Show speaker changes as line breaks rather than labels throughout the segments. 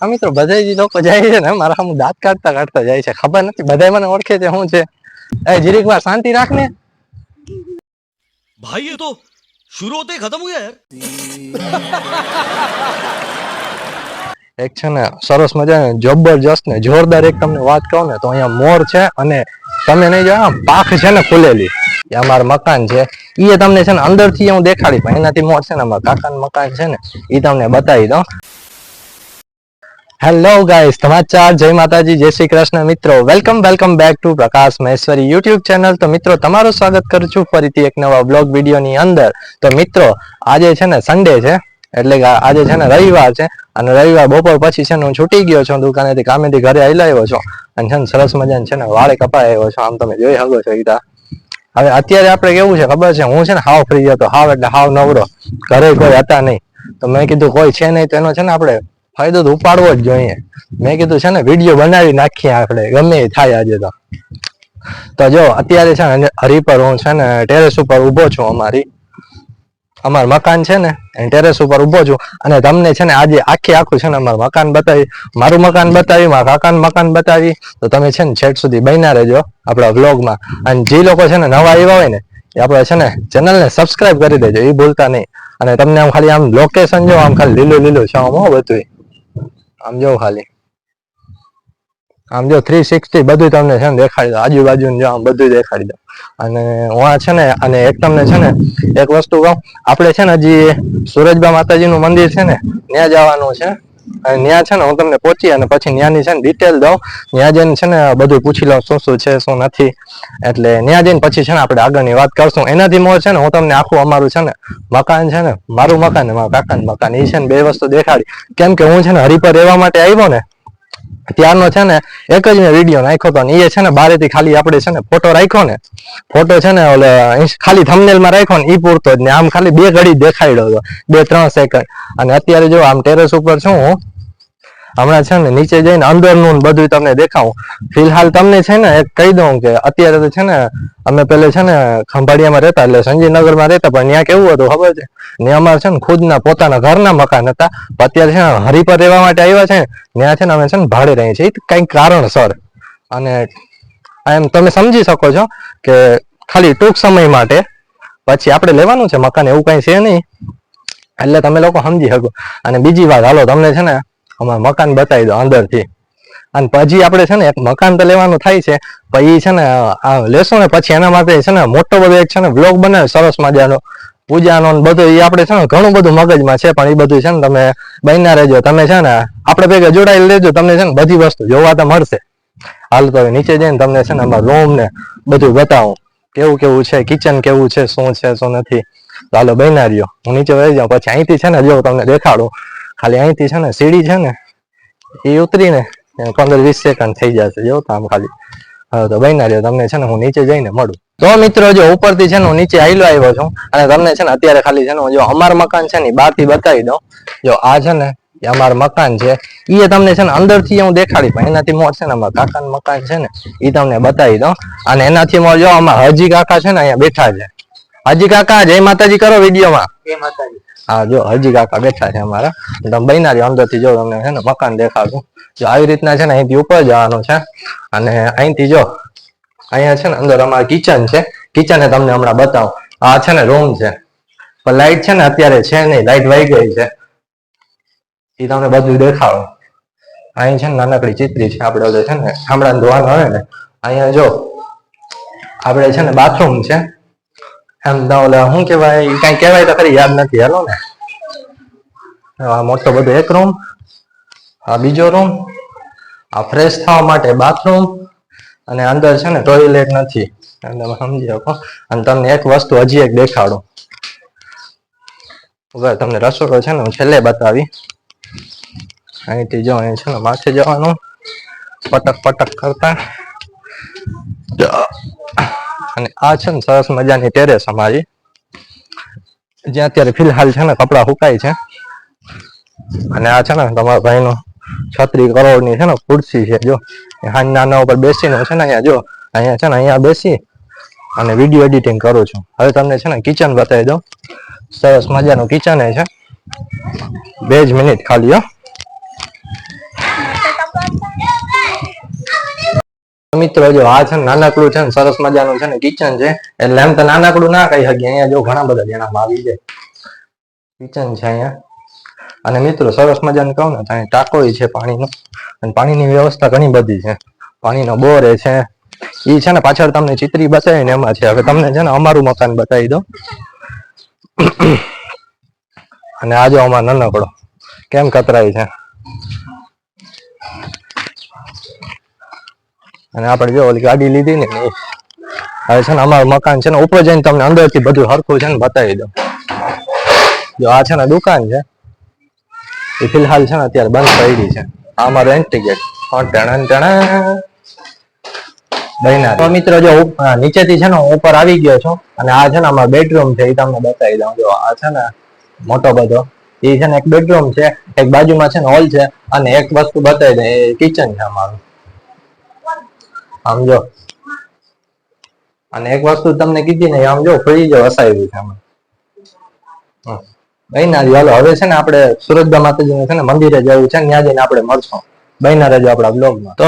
આ મિત્રો બધા જે લોકો જાય છે ને મારા હું દાંત કાઢતા કાઢતા જાય છે. ખબર નથી બધા મને ઓળખે છે શું છે. એ જીરીક વાર શાંતિ રાખ ને
ભાઈ એ તો શુરુ ખતમ હો યાર.
એક છે ને સરસ મજાને જબરજસ્ત ને જોરદાર એક તમને વાત કહું ને તો અહીંયા મોર છે અને તમે નહીં જો પાખ છે ને ખુલેલી અમારું મકાન છે. એ તમને છે ને અંદરથી હું દેખાડી પણ એનાથી મોર છે ને અમારા કાકાનું મકાન છે ને એ તમને બતાવી દઉં. હેલો ગાઈસ સમાચાર જય માતાજી જય શ્રી કૃષ્ણ મિત્રો. Welcome welcome back to Prakash Maheshwari YouTube channel તો મિત્રો, તમારું સ્વાગત કરું છું ફરીથી એક નવા બ્લોગ વિડીયોની અંદર. તો મિત્રો, આજે છે ને સન્ડે છે, એટલે કે આજે છે ને રવિવાર છે, અને રવિવાર બપોર પછી છે ને હું છૂટી ગયો છું દુકાનેથી, કામેથી ઘરે આવી આવ્યો છું. અને છે ને સરસ મજાને છે ને વાળે કપાઈ આવ્યો છું. આમ તમે જોઈ શકો છો ઈતા હવે અત્યારે આપણે કેવું છે ખબર છે? હું છે ને હાવ ફ્રી હતો. હાવ એટલે હાવ નવરો. ઘરે કોઈ હતા નહીં. તો મેં કીધું કોઈ છે નહીં તો એનો છે ને આપણે ફાયદો તો ઉપાડવો જ જોઈએ. મેં કીધું છે ને વીડિયો બનાવી નાખીએ આપણે, ગમે એ થાય આજે તો. તો જો, અત્યારે છે ને હરી પર હું છે ને ટેરેસ ઉપર ઊભો છું અમારી. અમાર મકાન છે ને ટેરેસ ઉપર ઊભો છું. અને તમને છે ને, આજે આખી આખું છે ને, અમારું મકાન બતાવી, મારું મકાન બતાવી, મારા કાકાનું મકાન બતાવી. તો તમે છે ને છેટ સુધી બન્યા રહેજો આપણા વ્લોગમાં. અને જે લોકો છે ને, નવા આવ્યા હોય ને, એ આપણે છે ને, ચેનલને સબસ્ક્રાઇબ કરી દેજો, એ ભૂલતા નહીં. અને તમને આમ ખાલી આમ લોકેશન જો, આમ ખાલી લીલું લીલું છે, આમ બધું આમ જો ખાલી. આમ જો થ્રી સિક્સટી બધું તમને છે ને દેખાડી દો આજુબાજુ જો આમ બધું દેખાડી દો અને હું છે ને, અને એક તમને છે ને, એક વસ્તુ કહું. આપણે છે ને હજી સુરજબા માતાજીનું મંદિર છે ને, ત્યાં જવાનું છે. અને ત્યાં છે ને હું તમને પહોંચી અને પછી ત્યાંની છે ને ડિટેલ દઉં ન્યા જઈને છે ને બધું પૂછી લઉં શું શું છે શું નથી એટલે ત્યાં જઈને પછી છે ને આપણે આગળની વાત કરશું એનાથી મોર છે ને હું તમને આખું અમારું છે ને મકાન છે ને મારું મકાન ને મારા કાકાનું મકાન એ છે ને બે વસ્તુ દેખાડી કેમ કે હું છે ને હરિપર રહેવા માટે આવ્યો ને ત્યારનો છે ને એક જ મેં વીડિયો નાખ્યો હતો ને એ છે ને બારેથી ખાલી આપણે છે ને ફોટો રાખ્યો ને ફોટો છે ને ઓલે ખાલી થમનેલમાં રાખ્યો ને એ પૂરતો જ ને આમ ખાલી બે ઘડી દેખાડ્યો હતો બે ત્રણ સેકન્ડ અને અત્યારે જો આમ ટેરેસ ઉપર છું હું હમણાં છે ને નીચે જઈને અંદરનું બધું તમને દેખાવું. ફિલહાલ તમને છે ને એક કહી દઉં કે અત્યારે તો છે ને અમે પેલે છે ને ખંભાળિયામાં રહેતા એટલે સંજયનગરમાં રહેતા, પણ ત્યાં કેવું હતું ખબર છે? ને અમારે છે ને ખુદના પોતાના ઘરના મકાન હતા અત્યારે છે ને હરિપર રહેવા માટે આવ્યા છે ત્યાં છે ને અમે છે ને ભાડે રહીએ છીએ. કંઈક કારણસર. અને એમ તમે સમજી શકો છો કે ખાલી ટૂંક સમય માટે પછી આપણે લેવાનું છે મકાન, એવું કઈ છે નહીં. એટલે તમે લોકો સમજી શકો. અને બીજી વાત, હાલો, તમને છે ને અમારું મકાન બતાવી દો અંદરથી. અને પછી આપણે છે ને એક મકાન તો લેવાનું થાય છે પછી છે ને લેશો ને પછી એના માટે છે ને મોટો બધો એક છે ને બ્લોગ બનાવે, સરસ મજાનો. પૂજાનો બધું એ આપણે છે ને ઘણું બધું મગજમાં છે, પણ એ બધું છે ને તમે બન્યા રહેજો. તમે છે ને, આપણે ભેગા જોડાઈ લેજો તમને છે ને બધી વસ્તુ જોવા તો મળશે. હાલ તો નીચે જઈને તમને છે ને અમારા રૂમ ને બધું બતાવું. કેવું કેવું છે કિચન કેવું છે, શું છે, શું નથી. હાલો બન્યા રહ્યો. હું નીચે વહી જાઉં, પછી અહીંથી છે ને જો તમને દેખાડું. ખાલી અહીંથી છે ને સીડી છે ને એ ઉતરીને પંદર વીસ સેકન્ડ થઈ જશે જો આમ ખાલી હવે તો બન્યા રહ્યો તમને છે ને હું નીચે જઈને મળું તો મિત્રો જો ઉપરથી છે ને હું નીચે આવેલો આવ્યો છું અને તમને છે ને અત્યારે ખાલી છે ને જો અમાર મકાન છે ને બહારથી બતાવી દઉં જો આ છે ને એ અમારું મકાન છે એ તમને છે ને અંદરથી હું દેખાડી પણ એનાથી મોર છે ને અમારા કાકાનું મકાન છે ને એ તમને બતાવી દઉં અને એનાથી મોર જો અમારા હજી કાકા છે ને અહીંયા બેઠા છે હજી કાકા જય માતાજી કરો વિડીયોમાં હા જો હજી કાકા બેઠા છે અમારા. તમે બન્યા અંદર અંદરથી જો તમને છે ને મકાન દેખાડું. જો આવી રીતના છે ને અહીંથી ઉપર જવાનું છે. અને અહીંથી જો અહીંયા છે ને અંદર અમારું કિચન છે. કિચન તમને હમણાં બતાવું. આ છે ને રૂમ છે. પણ લાઈટ છે ને અત્યારે છે નહીં. લાઈટ વહી ગઈ છે. એ તમને બધું દેખાડો. અહીં છે ને નાનકડી ચિત્રી છે. આપણે ઓલે છે ને ઠામડા ધોવાનું આવે ને. અહીંયા જો આપણે છે ને બાથરૂમ છે. એમ ના ઓલા શું કેવાય કઈ કહેવાય તો ખરી, યાદ નથી, હાલો ને. આ મોટો બધો એક રૂમ આ બીજો રૂમ આ ફ્રેશ થવા માટે બાથરૂમ અને અંદર છે ને ટોયલેટ નથી. તમે સમજી શકો. અને તમને એક વસ્તુ હજી એક દેખાડું. હવે તમને રસોડો છે ને હું છેલ્લે બતાવી. અહીંથી જો, અહીં છે ને માથે જવાનું. પટક પટક કરતા. અને આ છે ને સરસ મજાની ટેરેસ અમારી. જ્યાં અત્યારે ફિલહાલ છે ને કપડા સુકાય છે. અને આ છે ને તમારા ભાઈનો છત્રી કરોડની છે ને ખુરશી છે, જો. હાન નાના ઉપર બેસીને છે ને અહીંયા જો, અહીંયા છે ને અહીંયા બેસી અને વીડિયો એડિટિંગ કરું છું. હવે તમને છે ને કિચન બતાવી દઉં. સરસ મજાનું કિચન છે. બે જ મિનિટ ખાલી, હો. મિત્રો, જો આ છે નાનકડું છે ને સરસ મજાનું છે ને કિચન છે, એટલે એમ તો નાનકડું ના કહી શકીએ. અહીંયા જો ઘણા બધા જણામાં આવી જાય. કિચન છે અહીંયા. અને મિત્રો, સરસ મજાનું કહું ને ત્યાં ટાંકોય છે પાણીનો. અને પાણીની વ્યવસ્થા ઘણી બધી છે. પાણીનો બોર એ છે. ઈ છે ને પાછળ તમને ચિત્રી બતાવી ને એમાં છે. હવે તમને છે ને અમારું મકાન બતાવી દો અને આજે અમારો નાનકડો. કેમ કતરાય છે? અને આપણે જો ઓલી ગાડી લીધી ને હવે છે ને અમારું મકાન છે ને ઉપર જઈને તમને અંદરથી બધું હરખું છે ને બતાવી દો જો આ છે ને દુકાન છે એ ફિલહાલ છે ને અત્યારે બંધ પડી છે આ અમારું ટેણ બહેના તો મિત્રો જો નીચેથી છે ને હું ઉપર આવી ગયો છું અને આ છે ને અમારો બેડરૂમ છે એ તમને બતાવી દઉં જો આ છે ને મોટો બધો એ છે ને એક બેડરૂમ છે એક બાજુમાં છે ને હોલ છે અને એક વસ્તુ બતાવી દે એ કિચન છે અમારું આમ જો. અને એક વસ્તુ તમને કીધી ને આમ જો જ વસાવી છે આમાં હમ. બહેના જી, હાલો હવે છે ને આપણે સુરતબા માતાજીનું છે ને મંદિરે જવું છે ત્યાં જઈને આપણે મળશું. બહેના રહેજો આપણા બ્લોગમાં તો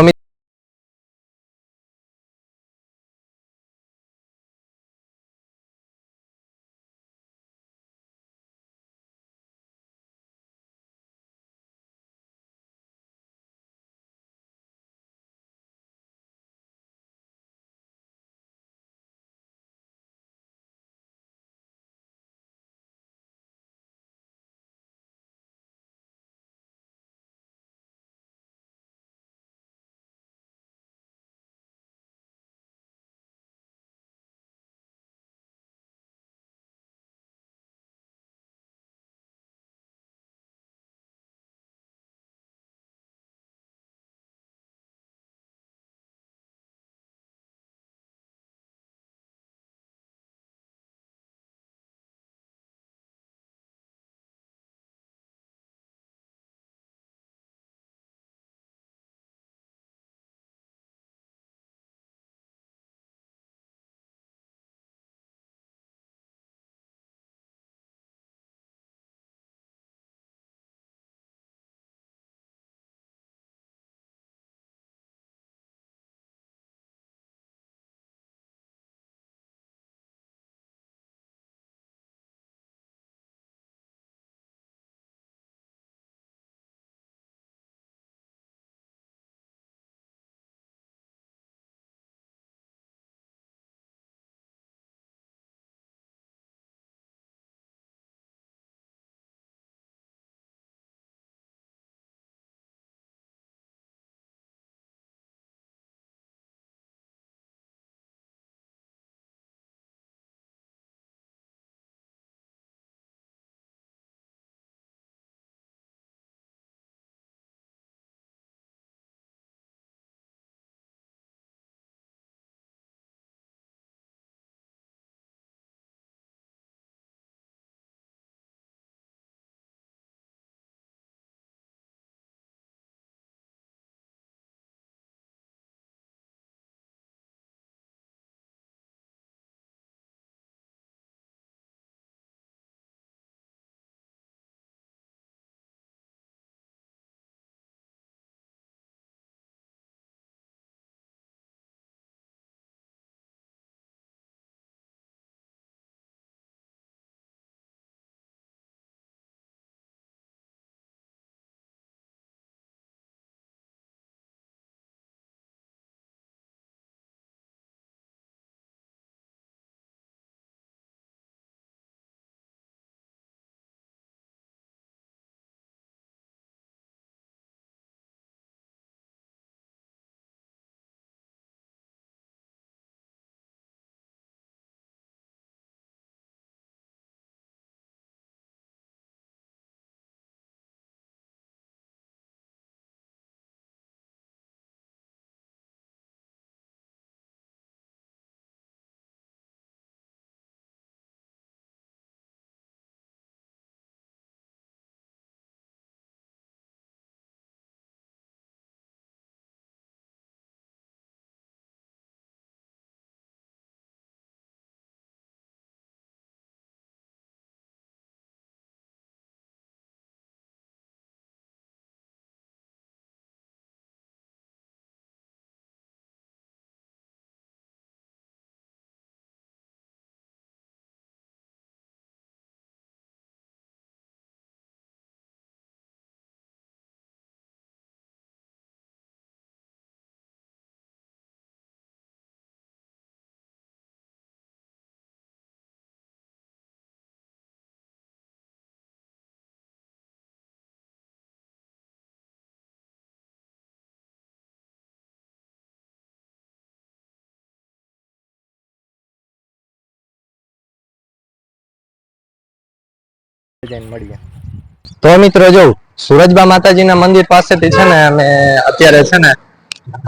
તો મિત્રો જો, સુરજબા માતાજીના મંદિર પાસેથી છે ને અમે અત્યારે છે ને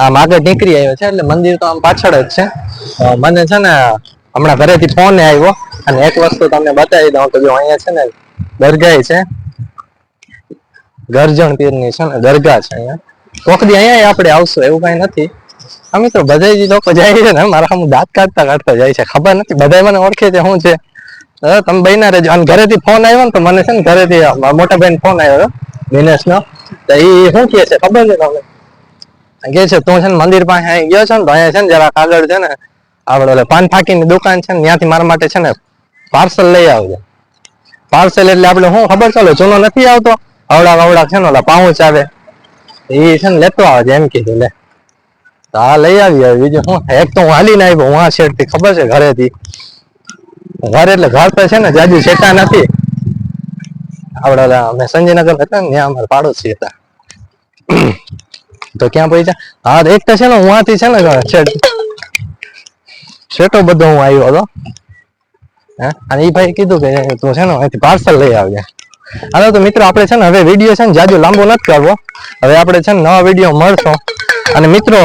આમ આગળ નીકળી આવ્યો છે, એટલે મંદિર તો આમ પાછળ જ છે. મને છે ને હમણાં ઘરેથી ફોન આવ્યો અને એક વસ્તુ તમને બતાવી દઉં તો જો અહીંયા છે ને દરગાહ છે. ગરજણ પીરની છે ને દરગાહ છે અહીંયા. કોક દી અહીંયા આપણે આવશું, એવું કઈ નથી. આ મિત્રો બધા લોકો જાય છે ને, મારા હું દાંત કાઢતા કાઢતા જાય છે. ખબર નથી બધા મને ઓળખે છે શું છે. તમે બહીના રહેજો. અને ઘરેથી ફોન આવ્યો ને તો મને છે ને ઘરેથી મોટા બેન ફોન આવ્યો દિનેશ નો તો એ શું કે છે? ખબર છે તમને? કે છે, તું છે ને મંદિર પાસે અહીં ગયો છે ને તો અહીંયા છે ને જરા કાગળ છે ને, આપણે ઓલે પાન ફાકીની દુકાન છે ને, ત્યાંથી મારા માટે છે ને પાર્સલ લઈ આવજો. પાર્સલ એટલે આપણે શું ખબર? ચાલો ચૂનો નથી આવતો. હવડા અવડા છે ને ઓલા પાઉચ આવે. એ છે ને લેતો આવે એમ કીધું લે. તો આ લઈ આવી બીજું શું એક તો હું હાલીને આવ્યો, હું આ શેઠથી ખબર છે, ઘરેથી. ઘર એટલે ઘર તો છે ને જાજુ છેટા નથી. આપડે અમે સંજયનગર હતા ને, ત્યાં અમારા પાડોશી હતા. તો ક્યાં પૈસા હા, એક તો છે ને, હું આથી છે ને છેટો બધો હું આવ્યો હતો. અને એ ભાઈ કીધું કે, તું છે ને, અહીંથી પાર્સલ લઈ આવજે. હાલો, તો મિત્રો, આપણે છે ને, હવે વીડિયો છે ને, જાજુ લાંબો નથી કરવો. હવે આપણે છે ને, નવા વીડિયો મળશો. અને મિત્રો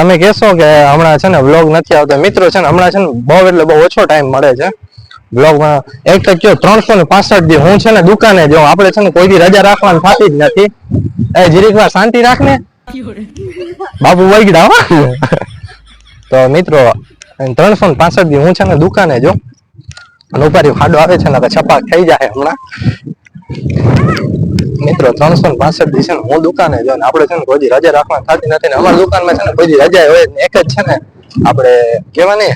તમે કહેશો કે હમણાં છે ને વ્લોગ નથી આવતો. મિત્રો છે ને હમણાં છે ને બહુ એટલે બહુ ઓછો ટાઈમ મળે છે. બ્લોગમાં એક તો કયો ત્રણસો ને પાસઠ દી હું છે ને દુકાને જાઉં આપણે છે ને કોઈ દી રજા રાખવાની થતી જ નથી. એ જીરીક વાર શાંતિ રાખ ને બાબુ વૈગડા તો મિત્રો, ત્રણસો ને પાસઠ દી હું છે ને દુકાને જો અને ઉપાડી ખાડો આવે છે ને છપાક થઈ જાય હમણાં. મિત્રો ત્રણસો ને પાસઠ દિવસે ને હું દુકાને જો ને આપણે છે ને કોઈ રજા રાખવાની થતી નથી ને અમારી દુકાનમાં છે ને કોઈ રજા હોય એક જ છે ને આપણે કેવા ને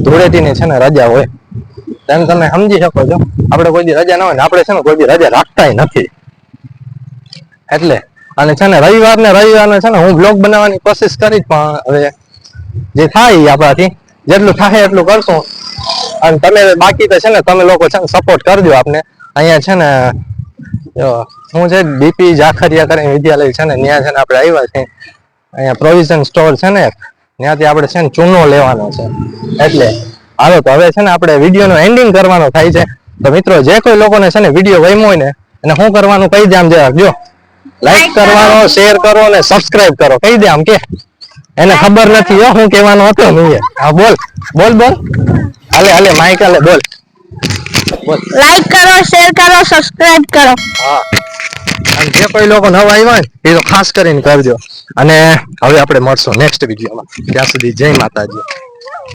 ધૂળેટીની છે ને રજા હોય તેમ તમે સમજી શકો છો આપણે કોઈ રજા ના હોય ને આપણે છે ને કોઈ રજા રાખતા નથી એટલે અને છે ને રવિવાર ને રવિવારને છે ને હું બ્લોગ બનાવવાની કોશિશ કરી પણ હવે જે થાય આપણાથી જેટલું થાય એટલું કરશું અને તમે બાકી તો છે ને તમે લોકો છે ને સપોર્ટ કરજો આપને અહીંયા છે ને હું છે બીપી જાખરિયા કરીને વિદ્યાલય છે ને, ત્યાં છે ને આપણે આવ્યા છીએ. અહીંયા પ્રોવિઝન સ્ટોર છે ને ત્યાંથી આપણે છે ને ચૂનો લેવાનો છે. એટલે હાલો, તો હવે છે ને આપણે વિડીયોનો એન્ડિંગ કરવાનો થાય છે. તો મિત્રો, જે કોઈ લોકોને છે ને વીડિયો ગમ્યો હોય ને, એને શું કરવાનું કહી દે આમ જરાક. જો લાઈક કરવાનો શેર કરો અને સબસ્ક્રાઇબ કરો. કહી દે આમ કે. એને ખબર નથી હો, હું કહેવાનો હતો નહીં હા, બોલ. બોલ બોલ. હાલે હાલે માઇક હાલે, બોલ.
લાઈક કરો શેર કરો સબસ્ક્રાઇબ કરો.
હા. અને જે કોઈ લોકો નવા આવ્યા એ તો ખાસ કરીને કરજો અને હવે આપણે મળશું નેક્સ્ટ વિડીયોમાં ત્યાં સુધી જય માતાજી.